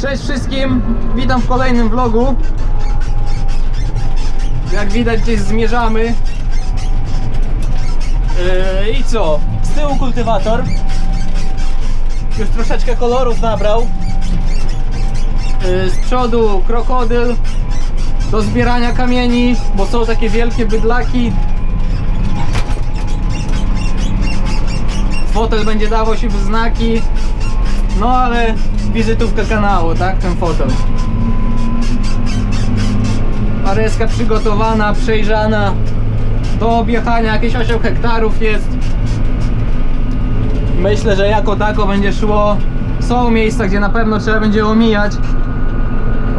Cześć wszystkim, witam w kolejnym vlogu. Jak widać gdzieś zmierzamy. Yy, I co? Z tyłu kultywator. Już troszeczkę kolorów nabrał. Yy, Z przodu krokodyl do zbierania kamieni, bo są takie wielkie bydlaki. Fotel będzie dawał się w znaki. No ale wizytówka kanału, tak? Ten fotel. Pareska przygotowana, przejrzana. Do objechania jakieś 8 hektarów jest. Myślę, że jako tako będzie szło. Są miejsca, gdzie na pewno trzeba będzie omijać.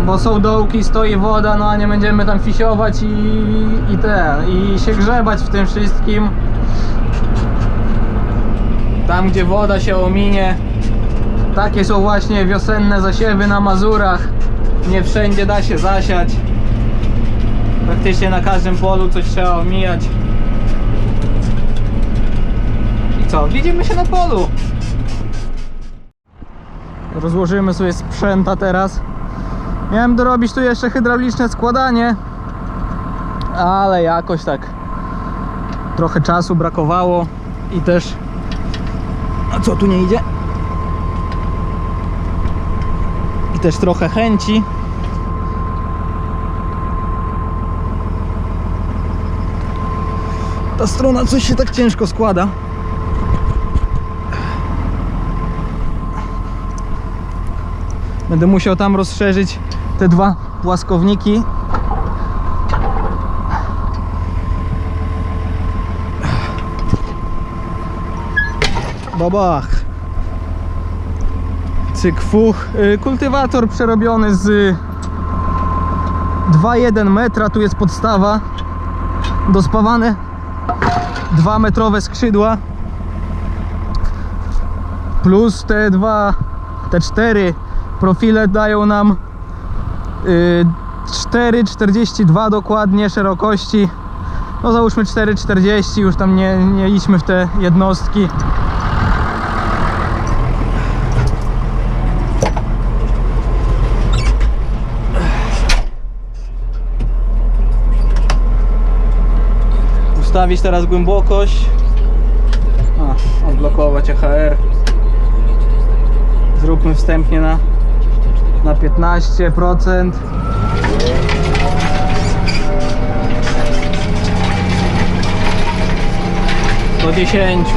Bo są dołki, stoi woda, no a nie będziemy tam fisiować i, i ten, i się grzebać w tym wszystkim. Tam gdzie woda się ominie, takie są właśnie wiosenne zasiewy na Mazurach. Nie wszędzie da się zasiać. Praktycznie na każdym polu coś trzeba omijać. I co? Widzimy się na polu. Rozłożymy sobie sprzęta teraz. Miałem dorobić tu jeszcze hydrauliczne składanie, ale jakoś tak trochę czasu brakowało i też. A co tu nie idzie? i też trochę chęci. Ta strona coś się tak ciężko składa. Będę musiał tam rozszerzyć te dwa płaskowniki. Babach cyk fuch. Y, Kultywator przerobiony z 2,1 metra, tu jest podstawa. Dospawane 2 metrowe skrzydła. Plus te dwa, te cztery profile dają nam y, 4,42 dokładnie szerokości. No załóżmy 4,40, już tam nie, nie idźmy w te jednostki. Ustawić teraz głębokość. A, odblokować EHR zróbmy wstępnie na na 15% do 10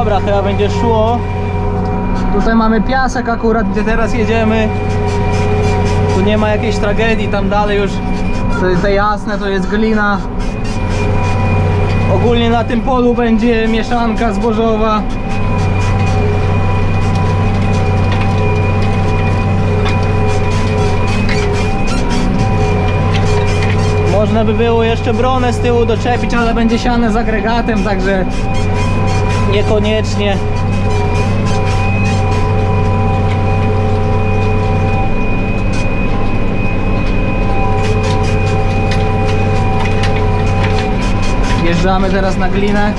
Dobra, chyba będzie szło. Tutaj mamy piasek akurat, gdzie teraz jedziemy. Tu nie ma jakiejś tragedii, tam dalej już te, te jasne to jest glina. Ogólnie na tym polu będzie mieszanka zbożowa. Można by było jeszcze bronę z tyłu doczepić, ale będzie siane z agregatem, także niekoniecznie. Wjeżdżamy teraz na glinę.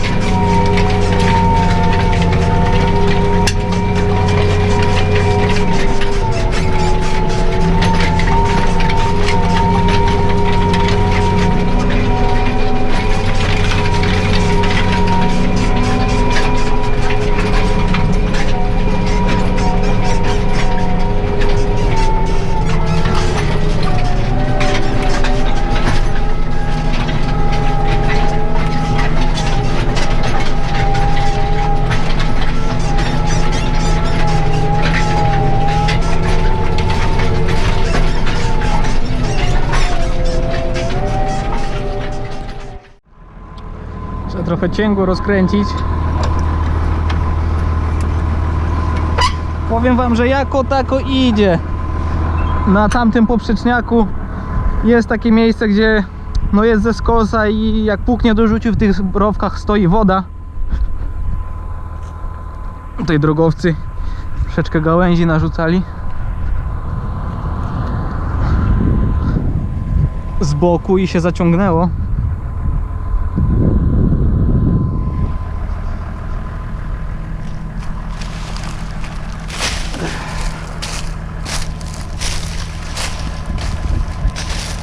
Trochę cięgu rozkręcić. Powiem wam, że jako tako idzie. Na tamtym poprzeczniaku jest takie miejsce, gdzie no jest ze skosa i jak puknie do rzuciu w tych rowkach stoi woda. Tutaj drogowcy troszeczkę gałęzi narzucali. Z boku i się zaciągnęło.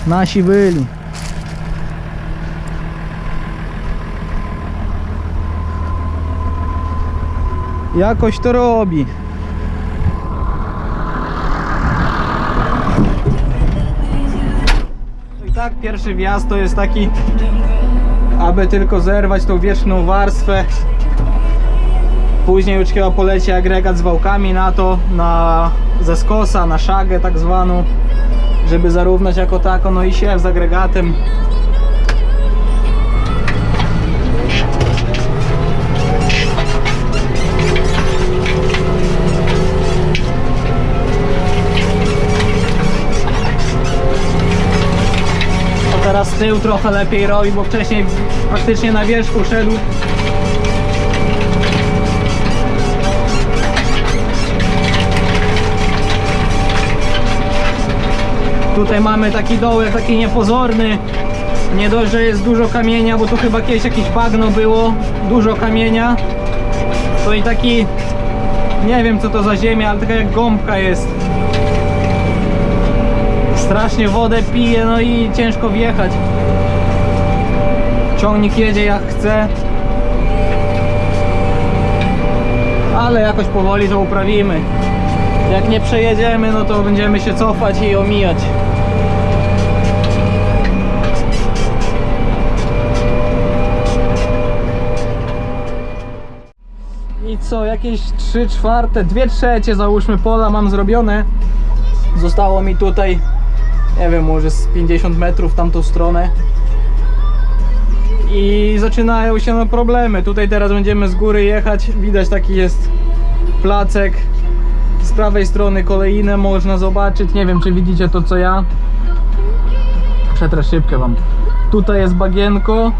Nasi byli. Jakoś to robi. I tak pierwszy wjazd to jest taki, aby tylko zerwać tą wierzchną warstwę. Później już chyba poleci agregat z wałkami na to, na ze skosa, na szagę tak zwaną, żeby zarównać jako tako, no i siew z agregatem. To teraz tył trochę lepiej robi, bo wcześniej praktycznie na wierzchu szedł. Tutaj mamy taki dołek, taki niepozorny. Nie dość, że jest dużo kamienia, bo tu chyba kiedyś jakieś bagno było, dużo kamienia. To i taki, nie wiem co to za ziemia, ale taka jak gąbka jest. Strasznie wodę pije, no i ciężko wjechać. Ciągnik jedzie jak chce. Ale jakoś powoli to uprawimy. Jak nie przejedziemy, no to będziemy się cofać i omijać. Co, jakieś 3 czwarte, 2 trzecie załóżmy pola mam zrobione. Zostało mi tutaj, nie wiem, może z 50 metrów w tamtą stronę. I zaczynają się no problemy. Tutaj teraz będziemy z góry jechać. Widać taki jest placek. Z prawej strony kolejne można zobaczyć. Nie wiem, czy widzicie to co ja. Przetrę szybkę wam. Tutaj jest bagienko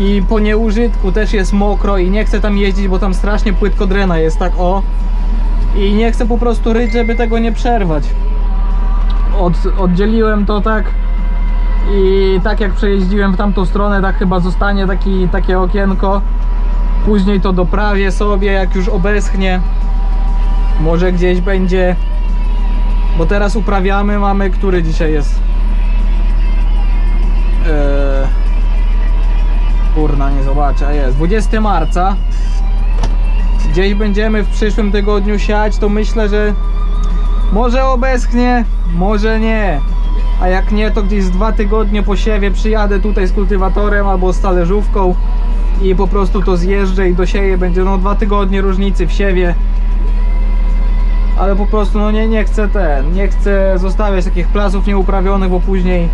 i po nieużytku też jest mokro i nie chcę tam jeździć, bo tam strasznie płytko drena jest, tak o. I nie chcę po prostu ryć, żeby tego nie przerwać. Od, oddzieliłem to tak i tak jak przejeździłem w tamtą stronę, tak chyba zostanie taki, takie okienko. Później to doprawię sobie, jak już obeschnie. Może gdzieś będzie. Bo teraz uprawiamy, mamy, który dzisiaj jest? Eee, kurna, nie zobaczę, jest 20 marca. Gdzieś będziemy w przyszłym tygodniu siać, to myślę, że może obeschnie, może nie. A jak nie, to gdzieś z dwa tygodnie po siewie przyjadę tutaj z kultywatorem albo z talerzówką i po prostu to zjeżdżę i dosieję. Będzie no dwa tygodnie różnicy w siewie. Ale po prostu no nie, nie chcę ten, nie chcę zostawiać takich plasów nieuprawionych, bo później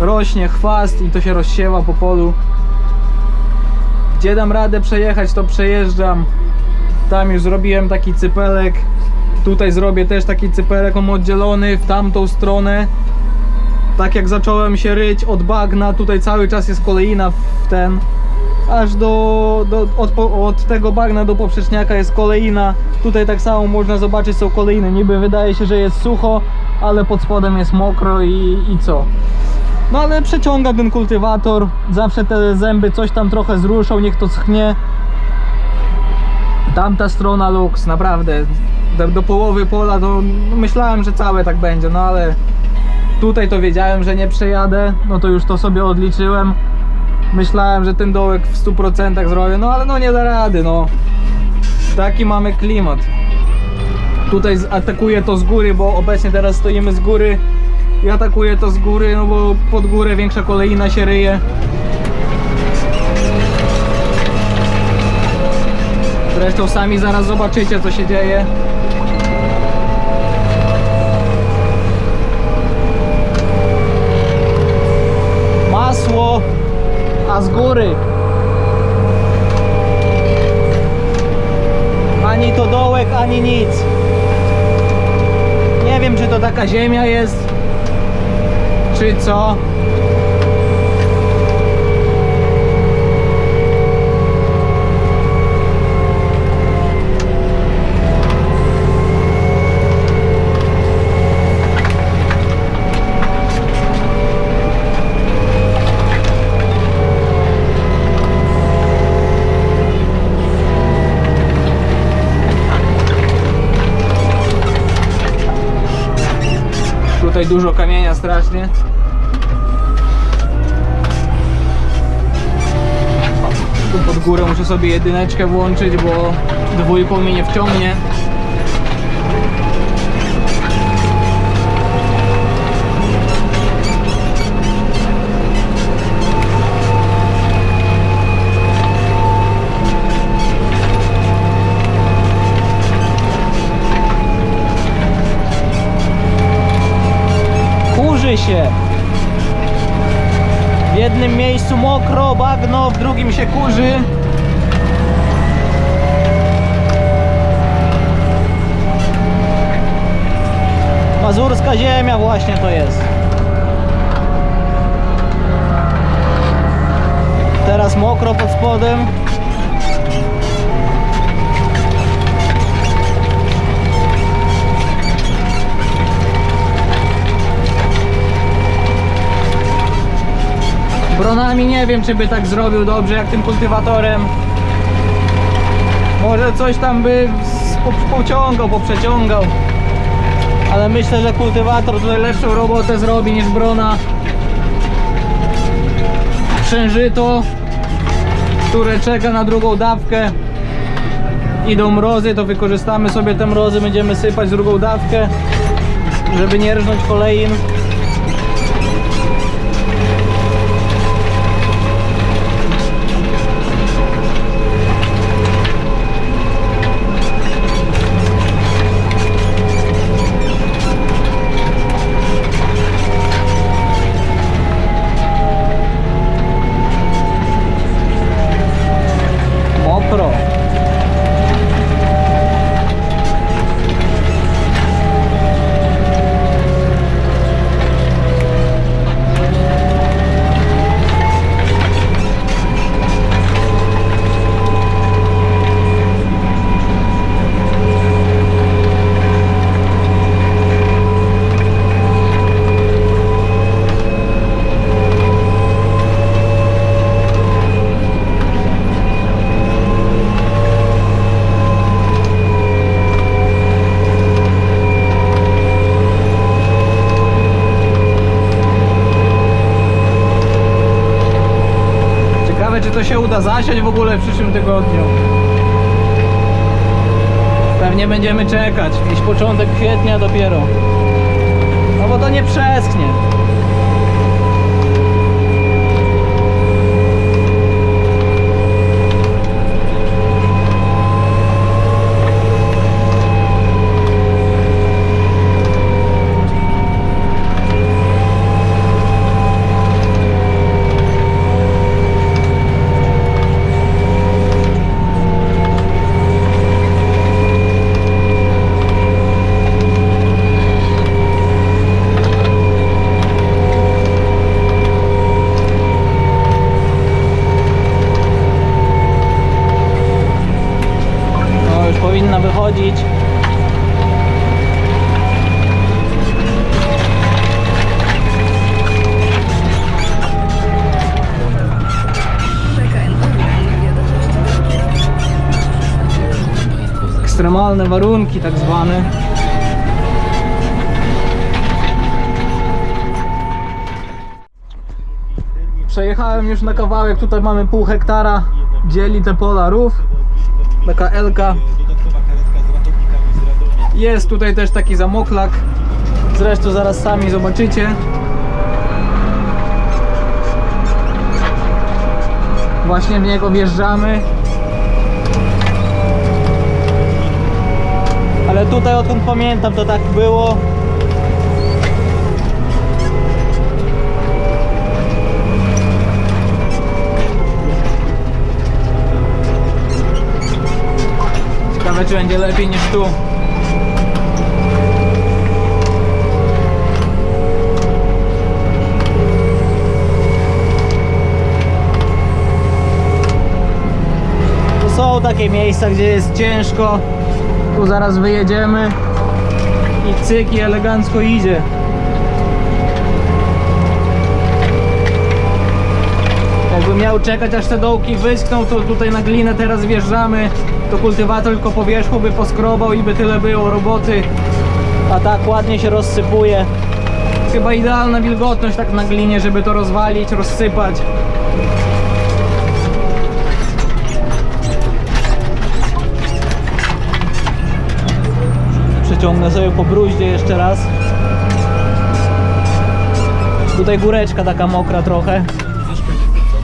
rośnie chwast i to się rozsiewa po polu. Gdzie dam radę przejechać, to przejeżdżam. Tam już zrobiłem taki cypelek. Tutaj zrobię też taki cypelek, on oddzielony w tamtą stronę. Tak jak zacząłem się ryć od bagna, tutaj cały czas jest kolejna w ten. Aż do, do od, od tego bagna do poprzeczniaka jest kolejna. Tutaj tak samo można zobaczyć są kolejne. Niby wydaje się, że jest sucho, ale pod spodem jest mokro i, i co. No ale przeciąga ten kultywator. Zawsze te zęby coś tam trochę zruszą, niech to schnie. Tamta strona luks, naprawdę. Do, do połowy pola to no, myślałem, że całe tak będzie, no ale tutaj to wiedziałem, że nie przejadę, no to już to sobie odliczyłem. Myślałem, że ten dołek w 100% zrobię, no ale no nie da rady, no. Taki mamy klimat. Tutaj atakuję to z góry, bo obecnie teraz stoimy z góry i atakuje to z góry, no bo pod górę większa kolejna się ryje. Zresztą sami zaraz zobaczycie co się dzieje. Masło, a z góry. Ani to dołek, ani nic. Nie wiem czy to taka ziemia jest, czy co. Tutaj dużo kamienia strasznie. Górę muszę sobie jedyneczkę włączyć, bo dwójką mnie nie wciągnie. Kurzy się. Jednym miejscu mokro, bagno, w drugim się kurzy. Mazurska ziemia właśnie to jest. Teraz mokro pod spodem. Bronami nie wiem, czy by tak zrobił dobrze jak tym kultywatorem. Może coś tam by pociągał, poprzeciągał. Ale myślę, że kultywator tutaj lepszą robotę zrobi niż Brona. Przężyto, które czeka na drugą dawkę. Idą mrozy, to wykorzystamy sobie te mrozy, będziemy sypać drugą dawkę, żeby nie rżnąć kolejin. Czy to się uda zasiać w ogóle w przyszłym tygodniu. Pewnie będziemy czekać. Jakiś początek kwietnia dopiero. No bo to nie przeschnie. Ekstremalne warunki tak zwane. Przejechałem już na kawałek, tutaj mamy pół hektara, dzieli te pola rów. Taka Elka. Jest tutaj też taki zamoklak. Zresztą zaraz sami zobaczycie. Właśnie w niego wjeżdżamy. Ale tutaj odkąd pamiętam to tak było. Ciekawe czy będzie lepiej niż tu. są takie miejsca, gdzie jest ciężko tu zaraz wyjedziemy i cyk i elegancko idzie. Jakbym miał czekać aż te dołki wyschną, to tutaj na glinę teraz wjeżdżamy, to kultywator tylko po wierzchu by poskrobał i by tyle było roboty. A tak ładnie się rozsypuje. Chyba idealna wilgotność tak na glinie, żeby to rozwalić, rozsypać. Przeciągnę sobie po bruździe jeszcze raz. Tutaj góreczka taka mokra trochę.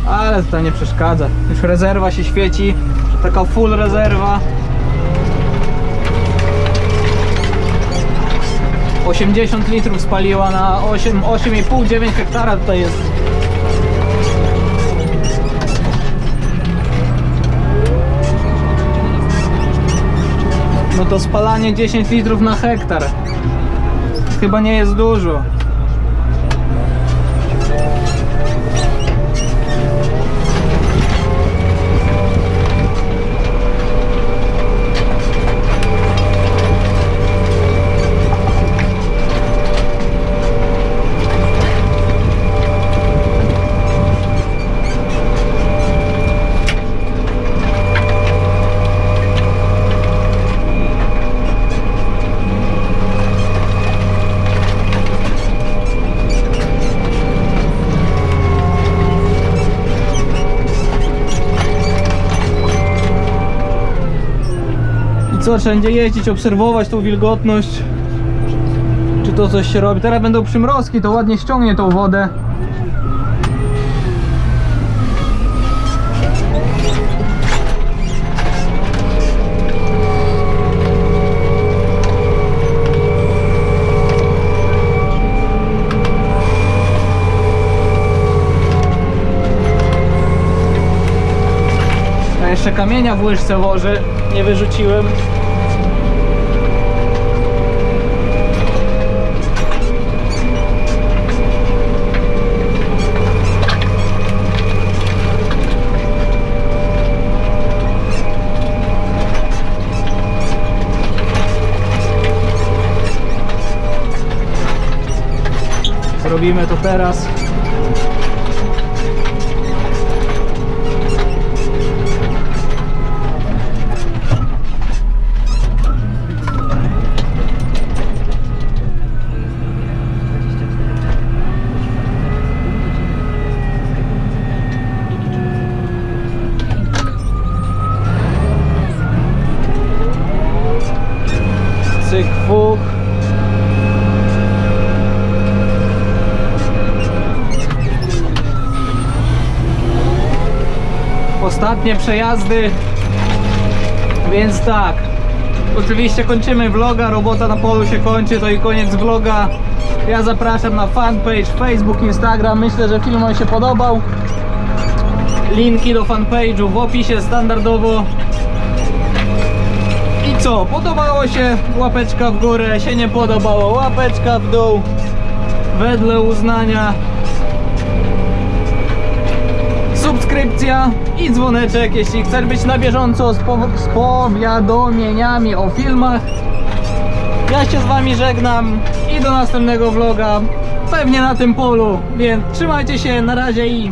Ale to nie przeszkadza. Już rezerwa się świeci. Taka full rezerwa. 80 litrów spaliła na 8, 8,5-9 hektara tutaj jest. To spalanie 10 litrów na hektar. Chyba nie jest dużo. Co, wszędzie jeździć, obserwować tą wilgotność. Czy to coś się robi? Teraz będą przymrozki, to ładnie ściągnie tą wodę. A jeszcze kamienia w łyżce włożę, nie wyrzuciłem. Zrobimy to teraz. Ostatnie przejazdy, więc tak. Oczywiście kończymy vloga, robota na polu się kończy, to i koniec vloga. Ja zapraszam na fanpage, Facebook, Instagram. Myślę, że film Wam się podobał. Linki do fanpage'u w opisie standardowo. I co? Podobało się? Łapeczka w górę, się nie podobało? Łapeczka w dół. Wedle uznania. Subskrypcja i dzwoneczek, jeśli chcesz być na bieżąco z, pow- z powiadomieniami o filmach. Ja się z Wami żegnam i do następnego vloga. Pewnie na tym polu, więc trzymajcie się, na razie i!